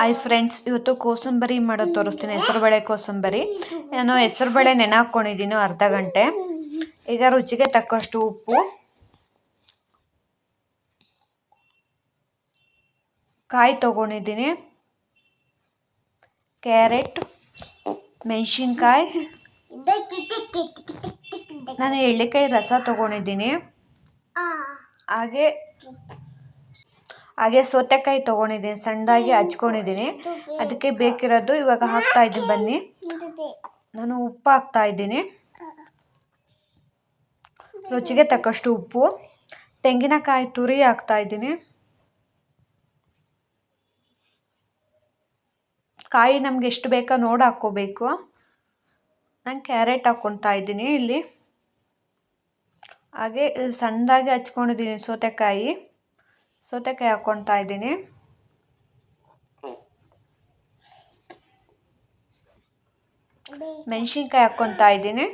Hi friends ಇವತ್ತು ಕೋಸಂಬರಿ ಮಾಡೋದು ತೋರಿಸ್ತೀನಿ. ಹೆಸರುಬೇಳೆ ಕೋಸಂಬರಿ. ನಾನು ಹೆಸರುಬೇಳೆ ನೆನೆ ಹಾಕ್ಕೊಂಡಿದ್ದೀನಿ ಅರ್ಧ ಗಂಟೆ. ಈಗ ರುಚಿಗೆ ತಕ್ಕಷ್ಟು ಉಪ್ಪು. ಕಾಯಿ ತೊಗೊಂಡಿದ್ದೀನಿ. ಕ್ಯಾರೆಟ್, ಮೆಣಸಿನ್ಕಾಯಿ. ನಾನು ಎಳ್ಳಿಕಾಯಿ ರಸ ತೊಗೊಂಡಿದ್ದೀನಿ. ಹಾಗೆ ಹಾಗೆ ಸೌತೆಕಾಯಿ ತಗೊಂಡಿದ್ದೀನಿ ಸಣ್ಣದಾಗಿ ಹಚ್ಕೊಂಡಿದ್ದೀನಿ. ಅದಕ್ಕೆ ಬೇಕಿರೋದು ಇವಾಗ ಹಾಕ್ತಾ ಇದ್ದೀನಿ ಬನ್ನಿ. ನಾನು ಉಪ್ಪು ಹಾಕ್ತಾ ಇದ್ದೀನಿ. ರುಚಿಗೆ ತಕ್ಕಷ್ಟು ಉಪ್ಪು. ತೆಂಗಿನಕಾಯಿ ತುರಿ ಹಾಕ್ತಾ ಇದ್ದೀನಿ. ಕಾಯಿ ನಮ್ಗೆ ಎಷ್ಟು ಬೇಕೋ ನೋಡಿ ಹಾಕ್ಕೋಬೇಕು. ನಾನು ಕ್ಯಾರೆಟ್ ಹಾಕ್ಕೊತಾ ಇದ್ದೀನಿ ಇಲ್ಲಿ. ಹಾಗೆ ಸಣ್ಣದಾಗಿ ಹಚ್ಕೊಂಡಿದ್ದೀನಿ ಸೌತೆಕಾಯಿ. ಸೌತೆಕಾಯಿ ಹಾಕ್ಕೊತಾ ಇದ್ದೀನಿ. ಮೆಣಸಿನ್ಕಾಯಿ ಹಾಕ್ಕೊತಾ ಇದ್ದೀನಿ.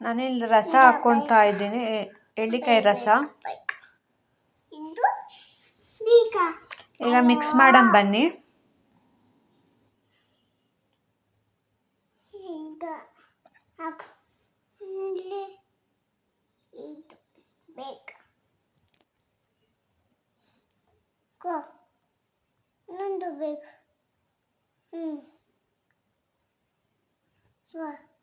ನಾನಿಲ್ಲಿ ರಸ ಹಾಕ್ಕೊತಾ ಇದ್ದೀನಿ. ಎಳ್ಳಿಕಾಯಿ ರಸ. ಈಗ ಮಿಕ್ಸ್ ಮಾಡೋಣ ಬನ್ನಿ. 色。